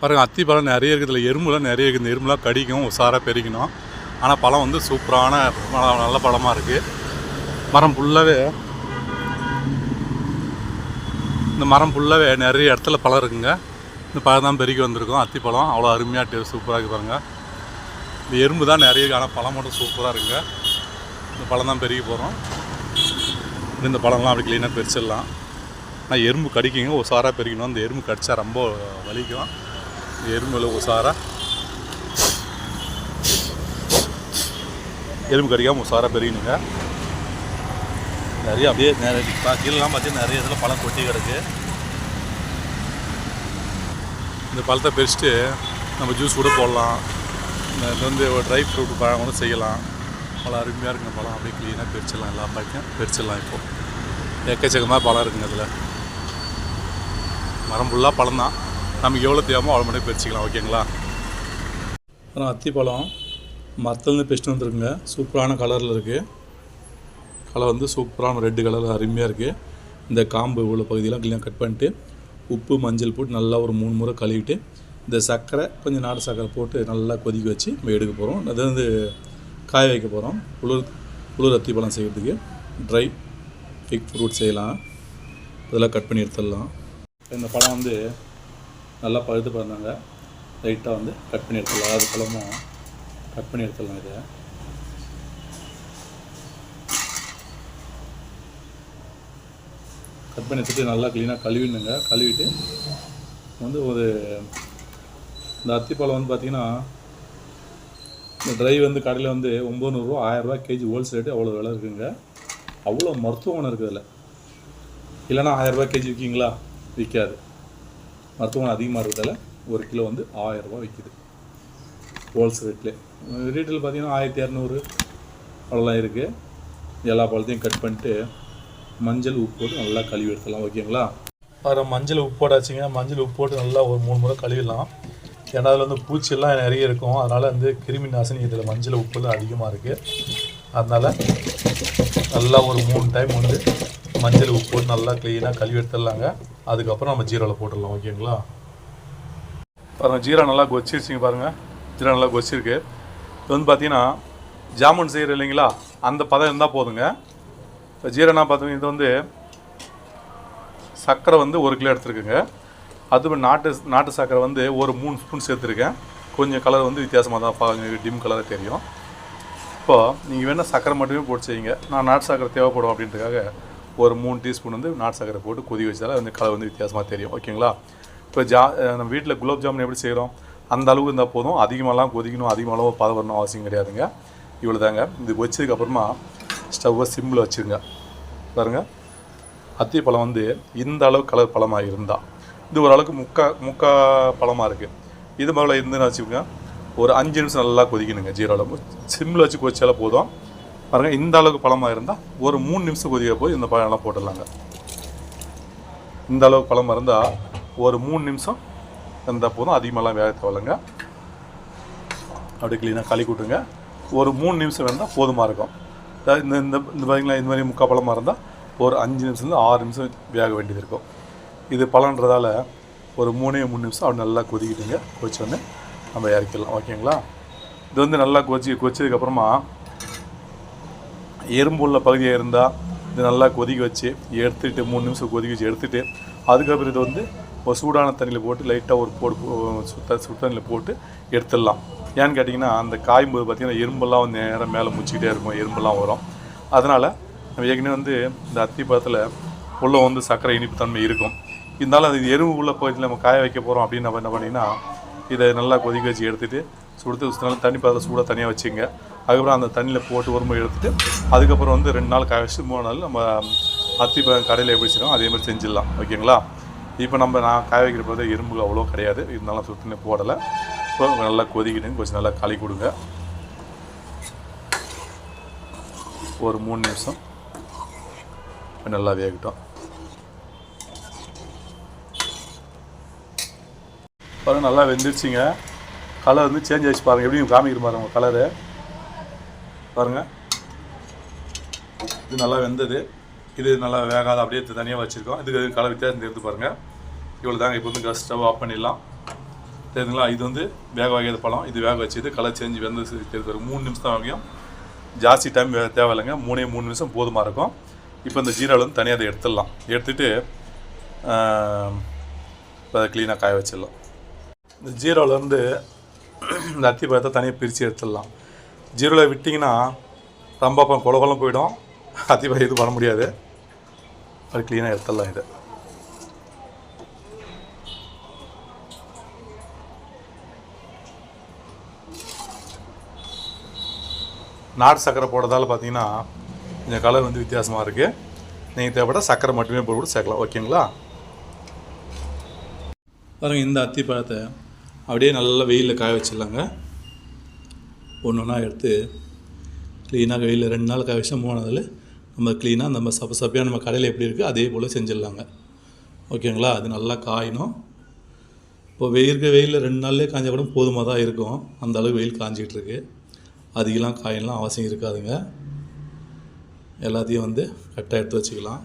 பாருங்கள் அத்தி பழம் நிறைய இருக்குதுல எறும்புலாம் நிறைய இருக்குது. இந்த எறும்புலாம் கடிக்கும் உசாராக பெருகினோம் ஆனால் பழம் வந்து சூப்பரான நல்ல பழமாக இருக்குது மரம் ஃபுல்லாகவே இந்த மரம் ஃபுல்லாகவே நிறைய இடத்துல பழம் இருக்குங்க. இந்த பழம் தான் பெருகி வந்திருக்கோம். அத்தி பழம் அவ்வளோ அருமையாக டே சூப்பராக இருக்கு பாருங்கள் இந்த எறும்பு தான் நிறைய இருக்குது ஆனால் பழம் மட்டும் சூப்பராக இருக்குங்க. இந்த பழம் தான் பெருகி போகிறோம் இந்த பழம்லாம் அப்படி க்ளீனாக பிரிச்சிடலாம் ஆனால் எறும்பு கடிக்குங்க. உசாராக பெருக்கணும் அந்த எறும்பு கடித்தா ரொம்ப வலிக்கும். எறும்புல உசாரா? எறும்பு கடிக்காமல் உசாராக பெருகணுங்க நிறைய அப்படியே நிறைய பா- பார்த்தீங்கன்னா நிறைய இதில் பழம் கொட்டி கிடக்கு. இந்த பழத்தை பறிச்சுட்டு நம்ம ஜூஸ் கூட போடலாம். இது வந்து ஒரு ட்ரை ஃப்ரூட் பழம் கூட செய்யலாம். பழம் அருமையாக இருக்குங்க பழம். அப்படியே க்ளீனாக பிரிச்சிடலாம் எல்லா பழத்தையும். பிரிச்சிடலாம் இப்போது எக்கச்சக்கமாக பழம் இருக்குங்க அதில் மரம் ஃபுல்லாக பழம் தான் நமக்கு எவ்வளோ தேவையோ அவ்வளோ மட்டும் பிரிச்சுக்கலாம் ஓகேங்களா? அப்புறம் அத்தி பழம் மரத்துலேருந்து பெஸ்ட்டு வந்துருக்குங்க. சூப்பரான கலரில் இருக்குது கலர் வந்து சூப்பரான ரெட்டு கலரில் அருமையாக இருக்குது இந்த காம்பு உள்ள பகுதியெலாம் க்ளீனாக கட் பண்ணிட்டு உப்பு மஞ்சள் போட்டு நல்லா ஒரு மூணு முறை கழுவிட்டு இந்த சர்க்கரை கொஞ்சம் நாட்டு சர்க்கரை போட்டு நல்லா கொதிக்க வச்சு நம்ம எடுக்க போகிறோம் அது வந்து காய வைக்க போகிறோம் குளிர் குளிர் அத்தி பழம் செய்கிறதுக்கு ட்ரை ஃபிக் ஃப்ரூட் செய்யலாம். இதெல்லாம் கட் பண்ணி எடுத்துடலாம். இந்த பழம் வந்து நல்லா பழுத்து பார்த்தாங்க லைட்டாக வந்து கட் பண்ணி எடுத்துடலாம். அது பழமும் கட் பண்ணி எடுத்துடலாம் இதை. கட் பண்ணி எடுத்துட்டு நல்லா க்ளீனாக கழுவிடுங்க. கழுவிட்டு வந்து ஒரு இந்த அத்திப்பழம் வந்து பார்த்திங்கன்னா இந்த ட்ரை வந்து கடையில் வந்து ஒம்பதுநூறுரூவா ஆயிரரூவா கேஜி ஹோல்சேல் ரேட்டு அவ்வளோ விலை இருக்குங்க. அவ்வளோ மருத்துவ குணம் இருக்குது அதில். இல்லைன்னா ஆயிரரூபா கேஜி விற்கிங்களா? விற்காது. மருத்துவ அதிகமாக இருக்கிறதால ஒரு கிலோ வந்து ஆயிரரூபா விற்கிது ஹோல்சேல் ரேட்லேயே ரீட்டில் பார்த்தீங்கன்னா ஆயிரத்தி இரநூறு அவ்வளோலாம் இருக்குது எல்லா பழத்தையும் கட் பண்ணிட்டு மஞ்சள் உப்பு போட்டு நல்லா கழுவி எடுத்துடலாம் ஓகேங்களா அப்புறம் மஞ்சள் உப்பு போட்டாச்சுங்க. மஞ்சள் உப்பு போட்டு நல்லா ஒரு மூணு முறை கழுவிடலாம். ஏன்னா அதில் வந்து பூச்சியெல்லாம் நிறைய இருக்கும். அதனால் வந்து கிருமி நாசினி இதில் மஞ்சள் உப்பு தான் அதிகமாக இருக்குது அதனால் நல்லா ஒரு மூணு டைம் வந்து மஞ்சள் உப்பு போட்டு நல்லா க்ளீனாக கழுவி எடுத்துடலாங்க. அதுக்கப்புறம் நம்ம ஜீரோவில் போட்டுடலாம் ஓகேங்களா? பாருங்கள் ஜீரா நல்லா கொச்சிருச்சிங்க பாருங்கள் ஜீரா நல்லா கொச்சிருக்கு. இது வந்து பார்த்தீங்கன்னா ஜாமுன் செய்கிற இல்லைங்களா? அந்த பதம் இருந்தால் போதுங்க. இப்போ ஜீரனா பார்த்தீங்கன்னா இது வந்து சர்க்கரை வந்து ஒரு கிலோ எடுத்துருக்குங்க. அது நாட்டு நாட்டு சர்க்கரை வந்து ஒரு மூணு ஸ்பூன் சேர்த்துருக்கேன். கொஞ்சம் கலர் வந்து வித்தியாசமாக தான் பாருங்க டிம் கலராக தெரியும். இப்போது நீங்கள் வேணால் சர்க்கரை மட்டுமே போட்டு செய்யுங்க. நான் நாட்டு சர்க்கரை தேவைப்படும் அப்படின்றதுக்காக ஒரு மூணு டீஸ்பூன் வந்து நாட்டு சக்கரை போட்டு கொதி வச்சாலும் வந்து கலர் வந்து வித்தியாசமாக தெரியும். ஓகேங்களா? இப்போ ஜா நம்ம வீட்டில் குலோப் ஜாமுன் எப்படி செய்கிறோம் அந்த அளவுக்கு இருந்தால் போதும். அதிகமாகலாம் கொதிக்கணும் அதிகமாகலாம் பதம் வரணும் அவசியம் கிடையாதுங்க. இவ்வளோ தாங்க இது வச்சதுக்கப்புறமா ஸ்டவ்வை சிம்மில் வச்சுருங்க. பாருங்கள் அத்தி பழம் வந்து இந்த அளவு கலர் பழமாக இருந்தால் இது ஓரளவுக்கு முக்கா முக்கா பழமாக இருக்குது இது மாதிரிலாம் இருந்துன்னு வச்சுக்கோங்க. ஒரு அஞ்சு நிமிஷம் நல்லா கொதிக்கணுங்க ஜீரோவில் சிம்மில் வச்சு கொதிச்சாலே போதும். பாருங்கள் இந்த அளவுக்கு பழமாக இருந்தால் ஒரு மூணு நிமிஷம் கொதிக்க போய் இந்த பழம் எல்லாம் போட்டுடலாங்க. இந்த அளவுக்கு பழமாக இருந்தால் ஒரு மூணு நிமிஷம் இருந்தால் போதும் அதிகமாகலாம் வேக தேவையில்லைங்க. அப்படி க்ளீனாக களி கூட்டுங்க ஒரு மூணு நிமிஷம் இருந்தால் போதுமாக இருக்கும். இந்த இந்த இந்த பார்த்தீங்களா இந்த மாதிரி முக்கால் பழமாக இருந்தால் ஒரு அஞ்சு நிமிஷத்துலேருந்து ஆறு நிமிஷம் வேக வேண்டியது இருக்கும். இது பழன்றதால ஒரு மூணே மூணு நிமிஷம் அப்படி நல்லா கொதிக்கிட்டுங்க. கொதிச்சோடனே நம்ம இறக்கிடலாம். ஓகேங்களா? இது வந்து நல்லா கொதிச்சு கொதிச்சதுக்கப்புறமா எறும்பு உள்ள பகுதியாக இருந்தால் இது நல்லா கொதிக்க வச்சு எடுத்துட்டு மூணு நிமிஷம் கொதிக்க வச்சு எடுத்துட்டு அதுக்கப்புறம் இது வந்து ஒரு சூடான தண்ணியில் போட்டு லைட்டாக ஒரு போடு சுத்த சுத்த தண்ணியில் போட்டு எடுத்துடலாம். ஏன்னு கேட்டிங்கன்னா அந்த காயும்போது பார்த்திங்கன்னா எறும்பெல்லாம் வந்து நேரம் மேலே முச்சிக்கிட்டே இருக்கும் எறும்பெல்லாம் வரும். அதனால் நம்ம ஏற்கனவே வந்து இந்த அத்தி பழத்தில் உள்ள வந்து சர்க்கரை இனிப்பு தன்மை இருக்கும். இருந்தாலும் அது எறும்பு உள்ள பகுதியில் நம்ம காய வைக்க போகிறோம் அப்படின்னு நம்ம என்ன பண்ணிங்கன்னா இதை நல்லா கொதிக்க வச்சு எடுத்துகிட்டு சுடுத்து நல்லா தண்ணி பாத்திரம் சூடாக தனியாக வச்சுங்க. அதுக்கப்புறம் அந்த தண்ணியில் போட்டு ஒரு முறை எடுத்துட்டு அதுக்கப்புறம் வந்து ரெண்டு நாள் கழிச்சு மூணு நாள் நம்ம அத்தி கடையில் எப்படி செய்யணும் அதே மாதிரி செஞ்சிடலாம். ஓகேங்களா? இப்போ நம்ம நான் காய வைக்கிற போது எறும்பு அவ்வளோ கிடையாது. இருந்தாலும் சுத்தனே போடலை. இப்போ நல்லா கொதிக்கிட்டு கொஞ்சம் நல்லா களி கொடுங்க. ஒரு மூணு நிமிஷம். நல்லா வேகட்டும். பாருங்கள் நல்லா வெந்துருச்சுங்க. கலர் வந்து சேஞ்ச் ஆகிடுச்சு பாருங்கள் எப்படி காமிக்கிற பாருங்கள் கலரு பாருங்கள் இது நல்லா வெந்தது. இது நல்லா வேகாத அப்படியே தனியாக வச்சுருக்கோம். இதுக்கு கலர் வித்தியாசம் தெரிந்து பாருங்கள் இவ்வளோ தாங்க இப்போ வந்து ஸ்டவ் ஆஃப் பண்ணிடலாம். தெரியுதுங்களா? இது வந்து வேக வைக்காத பழம். இது வேக வச்சது கலர் சேஞ்சு வெந்து தெரியுது மூணு நிமிஷம் தான் ஆகும் ஜாஸ்தி டைம் வே- தேவையில்லைங்க. மூணே மூணு நிமிஷம் போதுமாக இருக்கும். இப்போ இந்த ஜீராவில் வந்து தனியாக அதை எடுத்துடலாம். எடுத்துகிட்டு இப்போ அதை க்ளீனாக காய வச்சிடலாம். இந்த ஜீரோலேருந்து இந்த அத்தி பழத்தை தனியாக பிரித்து எடுத்துடலாம். ஜீரோவில் விட்டிங்கன்னா ரொம்ப அப்புறம் கொல போயிடும். அத்தி பழம் இது பண்ண முடியாது. அது க்ளீனாக எடுத்துடலாம் இதை. நாட்டு சர்க்கரை போடுறதால பார்த்தீங்கன்னா கொஞ்சம் கலர் வந்து வித்தியாசமாக இருக்குது நீங்கள் தேவைப்பட சர்க்கரை மட்டுமே போட்டு கூட சேர்க்கலாம். ஓகேங்களா பாருங்கள் இந்த அத்தி பழத்தை அப்படியே நல்லா வெயிலில் காய வச்சிடலாங்க. ஒன்று ஒன்றா எடுத்து க்ளீனாக வெயிலில் ரெண்டு நாள் காய போனதில் நம்ம க்ளீனாக நம்ம சப்ப சப்பையாக நம்ம கடையில் எப்படி இருக்குது அதே போல் செஞ்சிடலாங்க. ஓகேங்களா? அது நல்லா காயினும் இப்போ வெயிலுக்கு வெயிலில் ரெண்டு நாள்லேயே காய்ஞ்ச கூட போதுமாக தான் இருக்கும். அந்த அளவு வெயில் காஞ்சிக்கிட்டு இருக்கு. அதிகலாம் காயெல்லாம் அவசியம் இருக்காதுங்க. எல்லாத்தையும் வந்து கரெக்டாக எடுத்து வச்சுக்கலாம்.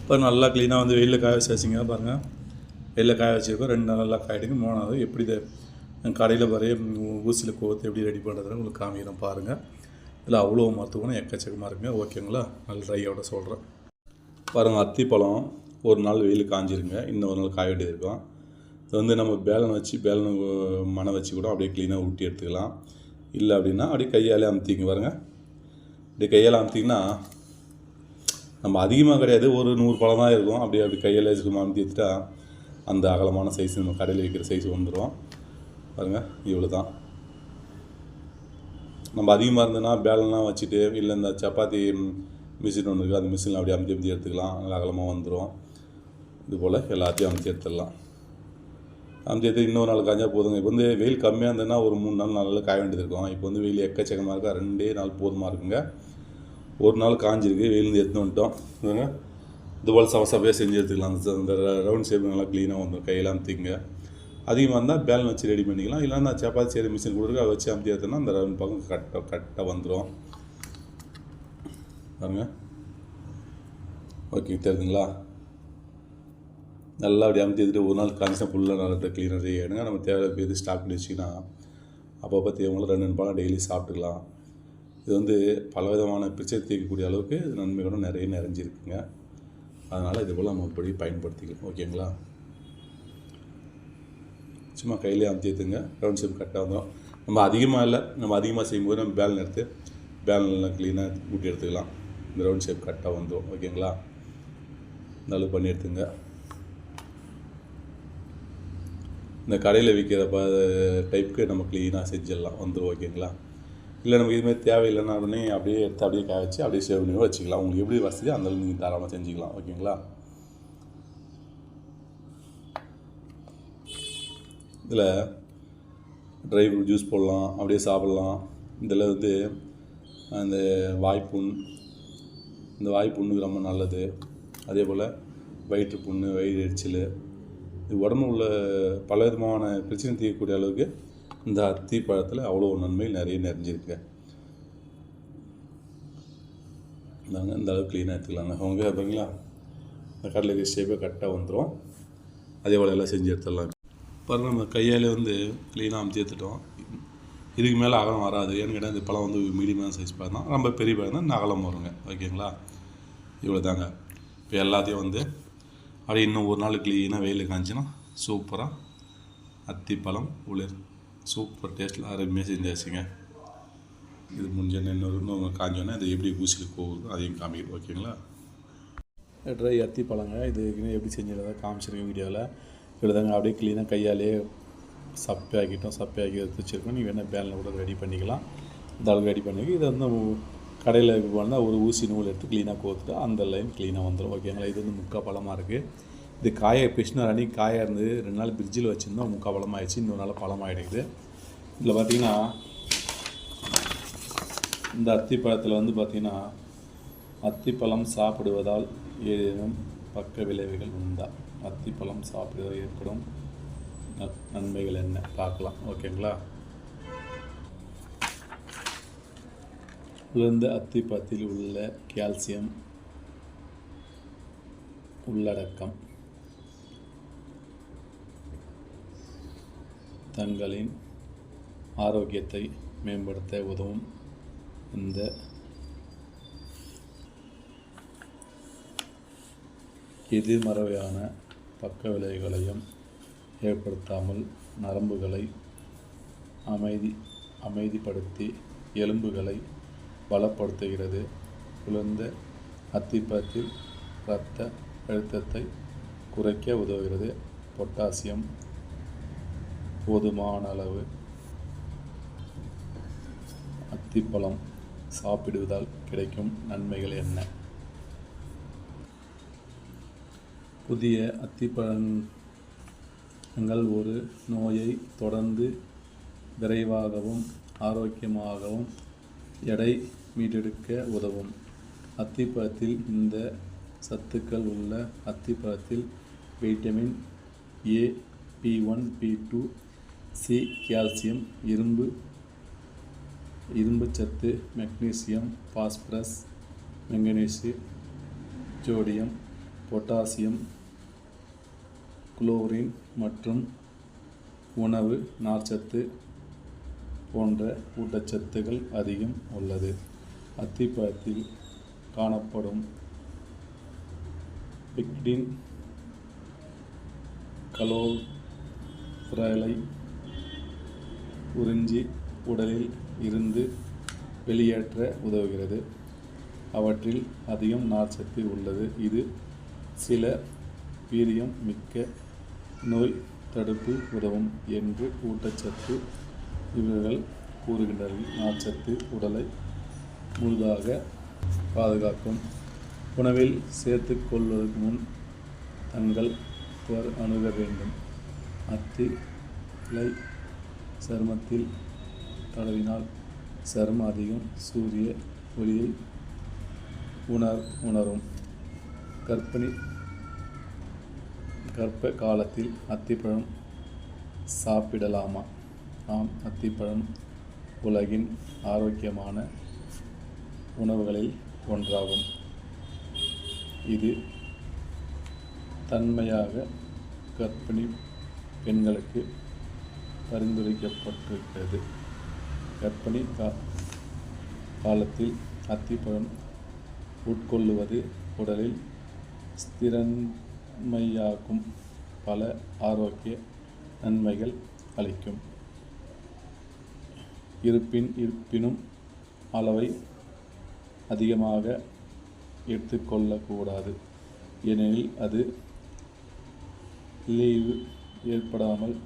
இப்போ நல்லா க்ளீனாக வந்து வெயிலில் காய வச்சு வச்சிங்க பாருங்கள் வெயிலில் காய வச்சுருக்கோம். ரெண்டு நாள் நல்லா காயிடுங்க. மூணாவது எப்படி கடையில் வரைய ஊசியில் கோவத்தை எப்படி ரெடி பண்ணுறதுன்னு உங்களுக்கு காமிக்கிறேன் பாருங்கள் இதில் அவ்வளோ மருத்துவம் எக்கச்சக்கமாக இருக்குங்க. ஓகேங்களா நல்ல ட்ரையோட சொல்கிறேன் பாருங்கள் அத்திப்பழம் ஒரு நாள் வெயில் காஞ்சிருங்க. இன்னும் ஒரு நாள் காய வேண்டியது இருக்கும். இது வந்து நம்ம பேலன் வச்சு பேலன் மனை வச்சு கூட அப்படியே க்ளீனாக ஊட்டி எடுத்துக்கலாம். இல்லை அப்படின்னா அப்படியே கையாலே அமுத்திங்க பாருங்க. அப்படியே கையால் அமுத்திங்கன்னா நம்ம அதிகமாக கிடையாது. ஒரு நூறு பழம் தான் இருக்கும். அப்படியே அப்படி கையால் அமுத்தி எடுத்துட்டா அந்த அகலமான சைஸ் நம்ம கடையில் வைக்கிற சைஸ் வந்துடும் பாருங்கள் இவ்வளோ தான் நம்ம அதிகமாக இருந்ததுன்னா பேலன்லாம் வச்சுட்டு இல்லை இந்த சப்பாத்தி மிஷின் ஒன்று இருக்குது அந்த மிஷினில் அப்படியே அமுத்தி அமுத்தி எடுத்துக்கலாம். நல்லா அகலமாக வந்துடும் இது போல் எல்லாத்தையும் அமுத்தி எடுத்துடலாம். அமுத்தி எடுத்து இன்னொரு நாள் காய்ஞ்சா போதுங்க. இப்போ வந்து வெயில் கம்மியாக இருந்ததுன்னா ஒரு மூணு நாள் நாலு நாள் காய வேண்டியது இருக்கும். இப்போ வந்து வெயில் எக்கச்சக்கமாக இருக்கா ரெண்டே நாள் போதுமாக இருக்குங்க. ஒரு நாள் காஞ்சிருக்கு வெயிலேருந்து எடுத்துன்னு வந்துட்டோம். இதுபோல் இது போல் சவசவையாக செஞ்சு எடுத்துக்கலாம். அந்த ரவுண்ட் ஷேப் நல்லா க்ளீனாக வந்துடும் கையில் அமுத்திங்க அதிகமாக இருந்தால் பேலன் வச்சு ரெடி பண்ணிக்கலாம். இல்லைன்னா நான் சப்பாத்தி செய்கிற மிஷின் கொடுத்துருக்கு அதை வச்சு அமுத்தி எடுத்தோன்னா அந்த ரவுண்ட் பக்கம் கரெக்டாக கரெக்டாக வந்துடும் பாருங்கள் ஓகே தெரியுதுங்களா நல்லா அப்படி அமுத்தி எடுத்துட்டு ஒரு நாள் காஞ்சினா ஃபுல்லாக நல்லா க்ளீனாக ரெடி ஆகிடுங்க நம்ம தேவை பேர் ஸ்டாக் பண்ணி வச்சிங்கன்னா அப்பப்போ தேவைங்களும் ரெண்டு ரெண்டு பழம் டெய்லி சாப்பிட்டுக்கலாம். இது வந்து பலவிதமான பிரச்சனை தீர்க்கக்கூடிய அளவுக்கு இது நன்மைகளும் நிறைய நிறைஞ்சிருக்குங்க. அதனால் இது போல் நம்ம இப்படி பயன்படுத்திக்கலாம். ஓகேங்களா சும்மா கையிலே அமுத்தி ரவுண்ட் ஷேப் கரெக்டாக வந்துடும் நம்ம அதிகமாக இல்லை. நம்ம அதிகமாக செய்யும்போது நம்ம பேலன் எடுத்து பேலன்லாம் க்ளீனாக ஊட்டி எடுத்துக்கலாம். இந்த ரவுண்ட் ஷேப் கரெக்டாக வந்துடும் ஓகேங்களா நல்லா பண்ணி எடுத்துங்க. இந்த கடையில் விற்கிற ப டைப்புக்கு நம்ம க்ளீனாக செஞ்சிடலாம். வந்துடும் ஓகேங்களா இல்லை நமக்கு இதுமாதிரி தேவையில்லைன்னா உடனே அப்படியே எடுத்து அப்படியே காய வச்சு அப்படியே சேவ் பண்ணி வச்சுக்கலாம். உங்களுக்கு எப்படி வசதி அந்தளவுக்கு நீங்கள் தாராளமாக செஞ்சுக்கலாம். ஓகேங்களா இதில் ட்ரை ஃப்ரூட் ஜூஸ் போடலாம் அப்படியே சாப்பிட்லாம். இதில் வந்து அந்த வாய்ப்புண் இந்த வாய்ப்புண்ணுக்கு ரொம்ப நல்லது. அதே போல் வயிற்று புண்ணு வயிறு எரிச்சல் இது உடம்பு உள்ள பல விதமான பிரச்சனை தீர்க்கக்கூடிய அளவுக்கு இந்த அத்தி பழத்தில் அவ்வளோ நன்மை நிறைய நிறைஞ்சிருக்கு. நாங்கள் இந்த அளவுக்கு க்ளீனாக எடுத்துக்கலாங்க. அவங்க பார்த்தீங்களா? இந்த கடலுக்கு ஷேப்பே கரெக்டாக வந்துடும் அதே போல் எல்லாம் செஞ்சு எடுத்துடலாம் பாருங்க நம்ம கையாலே வந்து க்ளீனாக அமுத்தி எடுத்துட்டோம். இதுக்கு மேலே அகலம் வராது. ஏன்னு கேட்டால் இந்த பழம் வந்து மீடியமான சைஸ் பழம் தான். ரொம்ப பெரிய பழம் தான். அகலம் வருங்க. ஓகேங்களா? இவ்வளோ தாங்க இப்போ எல்லாத்தையும் வந்து அப்படியே இன்னும் ஒரு நாள் க்ளீனாக வெயில் காஞ்சினா சூப்பராக அத்திப்பழம் உளிர் சூப்பர் டேஸ்ட்டில் அருமையாக செஞ்சாச்சுங்க. இது முடிஞ்சோன்னு இன்னொரு இன்னும் காஞ்சோன்னே இது எப்படி ஊசியில் போகுது அதையும் காமிக்கிறோம். ஓகேங்களா? ட்ரை அத்தி பழங்க. இது எப்படி செஞ்சதை காமிச்சிருக்கேன் வீடியோவில் எழுதுங்க. அப்படியே க்ளீனாக கையாலே சப்பையாக்கிட்டோம். சப்பையாக்கி எடுத்து வச்சுருக்கோம். நீங்கள் வேணால் பேனில் கூட ரெடி பண்ணிக்கலாம். இந்த அளவுக்கு ரெடி பண்ணி இதை வந்து கடையில் போனால் ஒரு ஊசி நூல் எடுத்து க்ளீனாக கோத்துட்டு அந்த லைன் க்ளீனாக வந்துடும் ஓகேங்களா இது வந்து முக்கா பழமாக இருக்குது இது காய பிஷ்னர் அணி காயாக இருந்து ரெண்டு நாள் ஃப்ரிட்ஜில் வச்சுருந்தோம். முக்கா பழமாகிடுச்சு இன்னொரு நாள் பழமாகிடுது இதில் பார்த்தீங்கன்னா இந்த அத்திப்பழத்தில் வந்து பார்த்திங்கன்னா அத்திப்பழம் சாப்பிடுவதால் ஏதேனும் பக்க விளைவுகள் உண்டா? அத்திப்பழம் சாப்பிட ஏற்படும் நன்மைகள் என்ன? பார்க்கலாம். ஓகேங்களா? உலர்ந்த அத்திப்பழத்தில் உள்ள கால்சியம் உள்ளடக்கம். தங்களின் ஆரோக்கியத்தை மேம்படுத்த உதவும் இந்த எதிர்மறையான பக்க விளைவுகளையும் ஏற்படுத்தாமல் நரம்புகளை அமைதி அமைதிப்படுத்தி எலும்புகளை பலப்படுத்துகிறது. குளிர்ந்த அத்திப்பழத்தில் இரத்த அழுத்தத்தை குறைக்க உதவுகிறது. பொட்டாசியம் போதுமான அளவு அத்திப்பழம் சாப்பிடுவதால் கிடைக்கும் நன்மைகள் என்ன? புதிய அத்திப்பழங்கள் ஒரு நோயை தொடர்ந்து விரைவாகவும் ஆரோக்கியமாகவும் எடை மீட்டெடுக்க உதவும். அத்திப்பழத்தில் இந்த சத்துக்கள் உள்ள அத்திப்பழத்தில் vitamin A B one B two C calcium இரும்பு இரும்புச்சத்து magnesium phosphorus manganese sodium potassium chlorine மற்றும் உணவு நார்ச்சத்து போன்ற ஊட்டச்சத்துகள் அதிகம் உள்ளது. அத்திப்பழத்தில் காணப்படும் பிக்டின் கலோஃப்ரலை உறிஞ்சி உடலில் இருந்து வெளியேற்ற உதவுகிறது. அவற்றில் அதிகம் நார்ச்சத்து உள்ளது. இது சில வீரியம் மிக்க நோய் தடுப்பு உதவும் என்று ஊட்டச்சத்து இவர்கள் கூறுகின்றனர். நார்ச்சத்து உடலை முழுதாக பாதுகாக்கும். உணவில் சேர்த்து கொள்வதற்கு முன் தங்கள் அணுக வேண்டும். அத்தி இலை சருமத்தில் தடவினால் சருமம் அதிகம். சூரிய ஒளியை உணர் உணரும். கர்ப்பிணி கர்ப்ப காலத்தில் அத்திப்பழம் சாப்பிடலாமா? ஆம் அத்திப்பழம் உலகின் ஆரோக்கியமான உணவுகளில் ஒன்றாகும். இது தன்மையாக கர்ப்பிணி பெண்களுக்கு பரிந்துரைக்கப்பட்டிருக்கிறது. கர்ப்பிணி கா காலத்தில் அத்திப்பழம் உட்கொள்ளுவது உடலில் ஸ்திரன்மையாக்கும் பல ஆரோக்கிய நன்மைகள் அளிக்கும். இருப்பின் இருப்பினும் அளவை அதிகமாக எடுத்துக்கொள்ளக்கூடாது. ஏனெனில் அது லீவு ஏற்படாமல்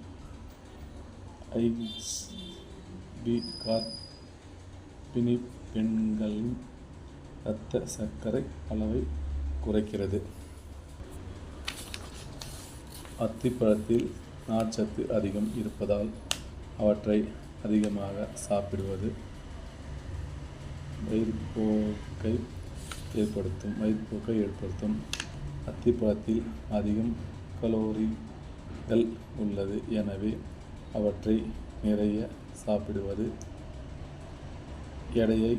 ஐஸ்பிகார் பி பெண்களின் இரத்த சர்க்கரை அளவை குறைக்கிறது. அத்திப்பழத்தில் நார்ச்சத்து அதிகம் இருப்பதால் அவற்றை அதிகமாக சாப்பிடுவது வயிற்போக்கை ஏற்படுத்தும் வயிற்போக்கை ஏற்படுத்தும். அத்திப்பழத்தில் அதிகம் கலோரிகள் உள்ளது. எனவே அவற்றை நிறைய சாப்பிடுவது எடையை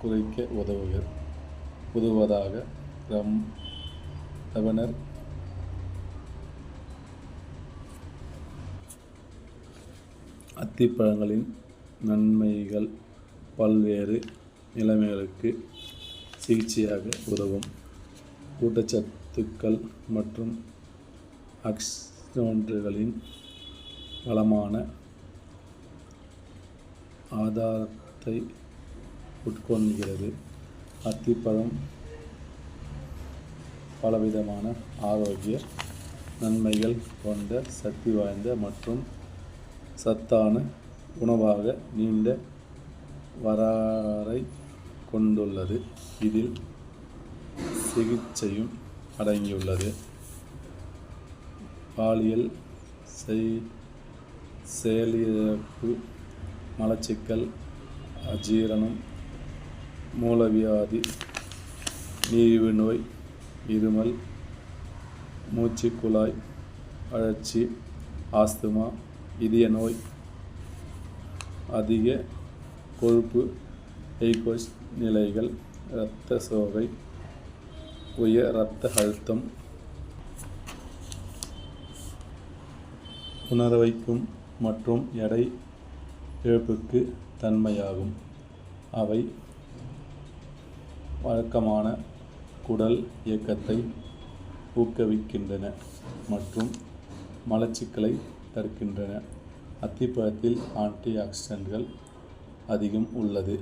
குறைக்க உதவுக உதவுவதாக ரம் ரவணர் அத்திப்பழங்களின் நன்மைகள் பல்வேறு நிலைமைகளுக்கு சிகிச்சையாக உதவும். ஊட்டச்சத்துக்கள் மற்றும் ஆக்சிடோன்றுகளின் வளமான ஆதாரத்தை உட்கொள்கிறது. அத்திப்பழம் பலவிதமான ஆரோக்கிய நன்மைகள் கொண்ட சக்தி வாய்ந்த மற்றும் சத்தான உணவாக நீண்ட வரலாறை கொண்டுள்ளது. இதில் சிகிச்சையும் அடங்கியுள்ளது. பாலியல் செய் செயலிழப்பு மலச்சிக்கல் அஜீரணம் மூலவியாதி நீரிழிவு நோய் இருமல் மூச்சுக்குழாய் அழற்சி ஆஸ்துமா இதய நோய் அதிக கொழுப்பு எய்கோஸ் நிலைகள் இரத்த சோகை உயர் இரத்த அழுத்தம் உணர வைக்கும் மற்றும் எடை இழப்புக்கு தன்மையாகும். அவை வழக்கமான குடல் இயக்கத்தை ஊக்குவிக்கின்றன மற்றும் மலச்சிக்கலை தடுக்கின்றன. அத்திப்பழத்தில் ஆன்டி ஆக்சிடென்ட்கள் அதிகம் உள்ளது.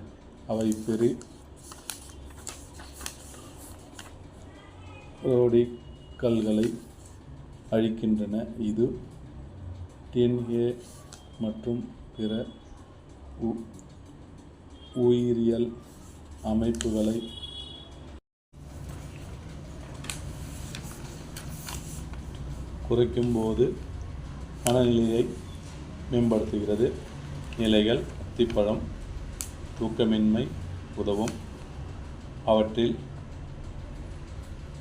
அவை பெரு ரோடிக்கல்களை அழிக்கின்றன. இது டிஎன்ஏ மற்றும் பிற உயிரியல் அமைப்புகளை குறைக்கும்போது மனநிலையை மேம்படுத்துகிறது. நிலைகள் அத்திப்பழம் தூக்கமின்மை உதவும். அவற்றில்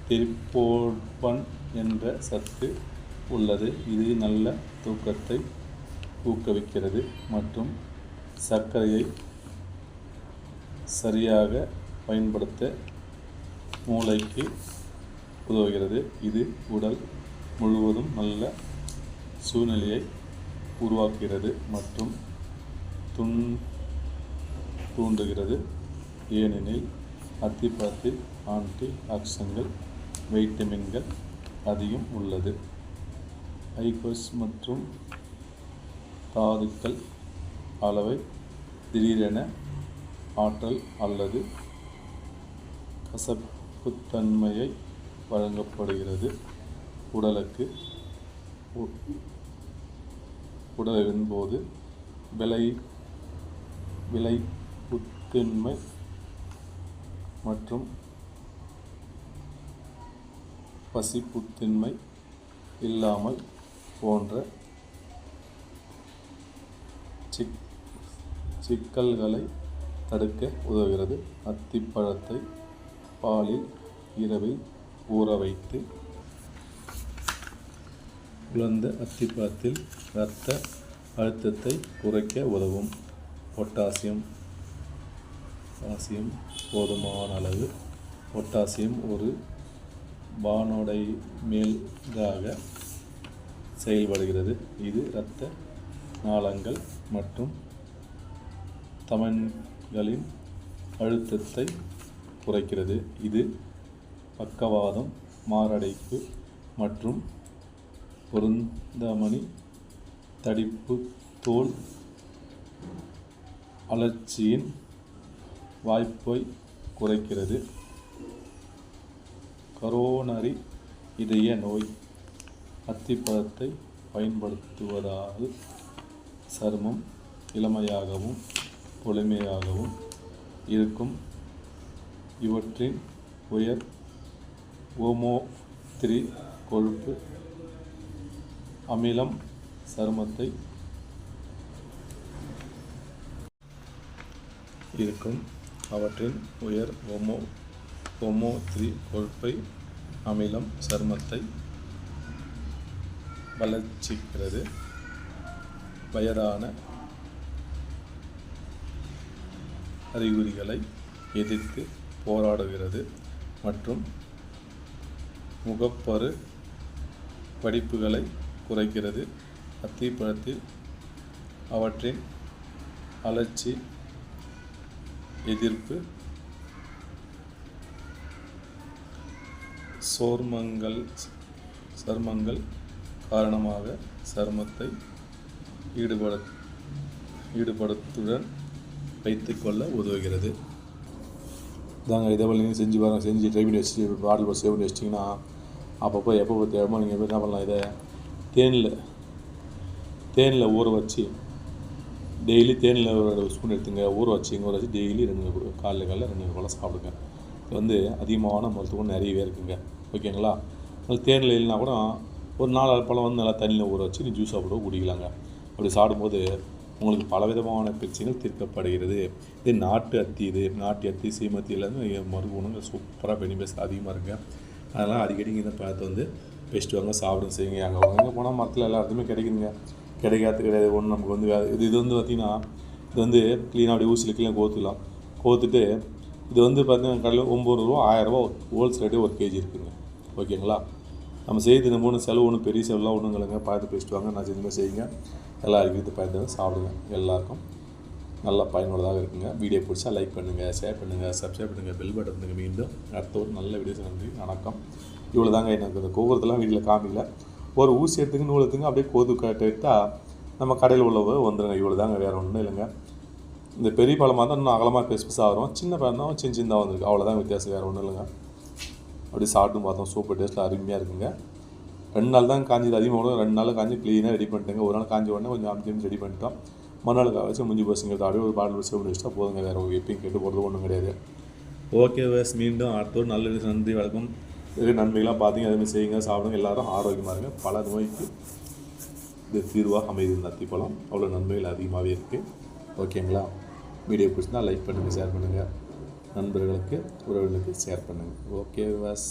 திரிப்போர்பன் என்ற சத்து உள்ளது. இது நல்ல தூக்கத்தை ஊக்குவிக்கிறது மற்றும் சர்க்கரையை சரியாக பயன்படுத்த மூளைக்கு உதவுகிறது. இது உடல் முழுவதும் நல்ல சூழ்நிலையை உருவாக்குகிறது மற்றும் துன் தூண்டுகிறது. ஏனெனில் அத்திப்பழத்தில் ஆன்டி ஆக்சன்கள் வைட்டமின்கள் அதிகம் உள்ளது. ஐகோஸ் மற்றும் தாதுக்கள் அளவை திடீரென ஆற்றல் அல்லது கசப்புத்தன்மையை வழங்கப்படுகிறது. உடலுக்கு உடலின் போது விலை விலை புத்தின்மை மற்றும் பசிப்புத்தின்மை இல்லாமல் போன்ற சிக் சிக்கல்களை தடுக்க உதவுகிறது. அத்திப்பழத்தை பாலில் இரவில் ஊற வைத்து குழந்த அத்திப்பழத்தில் இரத்த அழுத்தத்தை குறைக்க உதவும். பொட்டாசியம். பொட்டாசியம் போதுமான அளவு. பொட்டாசியம் ஒரு பானோடை மேலாக செயல்படுகிறது. இது இரத்த நாளங்கள் மற்றும் தமன்களின் அழுத்தத்தை குறைக்கிறது. இது பக்கவாதம் மாரடைப்பு மற்றும் பொருந்தமணி தடிப்பு தோல் அழற்சியின் வாய்ப்பை குறைக்கிறது. கரோனரி இதய நோய் அத்திப்பழத்தை பயன்படுத்துவதால் சருமம் இளமையாகவும் பொலிமையாகவும் இருக்கும். இவற்றின் உயர் ஓமோ த்ரீ கொழுப்பு அமிலம் சருமத்தை இருக்கும். அவற்றின் உயர் ஒமோ ஒமோ த்ரீ கொழுப்பை அமிலம் சருமத்தை வளர்ச்சிக்கிறது. வயதான அறிகுறிகளை எதிர்த்து போராடுகிறது மற்றும் முகப்பரு படிப்புகளை குறைக்கிறது. அத்திப்பழத்தில் அவற்றின் அலர்ச்சி எதிர்ப்பு சோர்மங்கள் சருமங்கள் காரணமாக சருமத்தை ஈடுபட ஈடுபடுத்துடன் வைத்துக்கொள்ள உதவுகிறது. இதாங்க இதை போல் நீங்கள் செஞ்சு பாருங்கள் செஞ்சு ட்ரை பண்ணி வச்சு பாட்டில் போட்டு சேவ் பண்ணி வச்சிட்டிங்கன்னா அப்பப்போ எப்போ தேவைமோ நீங்கள் என்ன பண்ணலாம் இதை? தேனில் தேனில் ஊற வச்சு டெய்லி தேனில் ஒரு ஸ்பூன் எடுத்துங்க. ஊற வச்சுங்க ஊற வச்சு டெய்லி ரெண்டு கொடு காலைல காலைல ரெண்டு பழம் சாப்பிடுங்க. இது வந்து அதிகமான மருத்துவம் நிறையவே இருக்குங்க. ஓகேங்களா அது தேனில் இல்லைனா கூட ஒரு நாலு பழம் வந்து நல்லா தண்ணியில் ஊற வச்சு நீ ஜூஸாக கூட குடிக்கலாங்க. அப்படி சாப்பிடும்போது உங்களுக்கு பலவிதமான பிரச்சனைகள் தீர்க்கப்படுகிறது. இது நாட்டு அத்தி இது நாட்டு அத்தி சீமத்தியிலேருந்து மருத்துவங்க சூப்பராக பெனிஃபிட்ஸ் அதிகமாக இருக்குங்க. அதனால் அடிக்கடி இந்த பழத்தை வந்து பேசிட்டு வாங்க சாப்பிடும் செய்யுங்க. அங்கே வாங்க போனால் மரத்தில் எல்லா இடத்துலையுமே கிடைக்குதுங்க. கிடைக்காது கிடையாது ஒன்று நமக்கு வந்து வே- இது இது வந்து பார்த்திங்கன்னா இது வந்து க்ளீனாக அப்படியே ஊசியில் க்ளீனாக கோத்துக்கலாம் கோத்துட்டு இது வந்து பார்த்தீங்கன்னா கடையில் ஒம்பது ரூபா ஆயிரரூபா ஹோல்ஸ் ரேட்டே ஒரு கேஜி இருக்குங்க. ஓகேங்களா? நம்ம செய்து இந்த மூணு செலவு ஒன்றும் பெரிய செலவுலாம் ஒன்றும் இல்லைங்க. பார்த்து பேசிட்டு வாங்க நான் செஞ்சுமே செய்யுங்க. எல்லாருக்கும் இது பயந்து சாப்பிடுங்க. எல்லாருக்கும் நல்லா பயனுள்ளதாக இருக்குங்க. வீடியோ பிடிச்சா லைக் பண்ணுங்கள் ஷேர் பண்ணுங்கள் சப்ஸ்கிரைப் பண்ணுங்கள் பெல் பட்டன் பண்ணுங்கள் மீண்டும் அடுத்த ஒரு நல்ல வீடியோஸ் நன்றி வணக்கம். இவ்வளோ தாங்க எனக்கு இந்த கோபுரத்தெல்லாம் வீட்டில் காமிக்கல. ஒரு ஊசி எடுத்துங்க நூல் எடுத்துங்க அப்படியே கோது கட்டு நம்ம கடையில் உள்ளவ வந்துடுங்க இவ்வளோ தாங்க வேறு ஒன்றும் இல்லைங்க. இந்த பெரிய பழமாக தான் இன்னும் அகலமாக பெருசு பெருசாக வரும். சின்ன பழம் தான் சின்ன சின்னதாக வந்திருக்கு. அவ்வளோதான் வித்தியாசம் வேறு ஒன்றும் இல்லைங்க. அப்படி சாப்பிட்டு பார்த்தோம். சூப்பர் டேஸ்ட்டில் அருமையாக இருக்குங்க. ரெண்டு நாள் தான் காஞ்சது அதிகமாக ரெண்டு நாள் காஞ்சி க்ளீனாக ரெடி பண்ணிட்டேங்க. ஒரு நாள் காஞ்சி உடனே கொஞ்சம் அமைச்சு ரெடி பண்ணிட்டோம். மறுநாள் காய வச்சு முஞ்சி பசங்க அப்படியே ஒரு பாட்டில் வச்சு வச்சுட்டா போதுங்க. வேறு எப்பயும் கேட்டு போகிறது ஒன்றும் கிடையாது. ஓகே வேஸ் மீண்டும் அடுத்த ஒரு நல்ல நன்றி வணக்கம். நன்மைகளாக பார்த்தீங்க அதுமாதிரி செய்யுங்க சாப்பிடுங்க எல்லாரும் ஆரோக்கியமாக இருங்க. பல நோய்க்கு இது தீர்வாக அமைதி இந்த அத்திப்பழம் அவ்வளோ நன்மைகள் அதிகமாகவே இருக்குது ஓகேங்களா? வீடியோ பிடிச்சினா லைக் பண்ணுங்கள் ஷேர் பண்ணுங்கள் நண்பர்களுக்கு உறவுகளுக்கு ஷேர் பண்ணுங்கள் ஓகே வாஸ்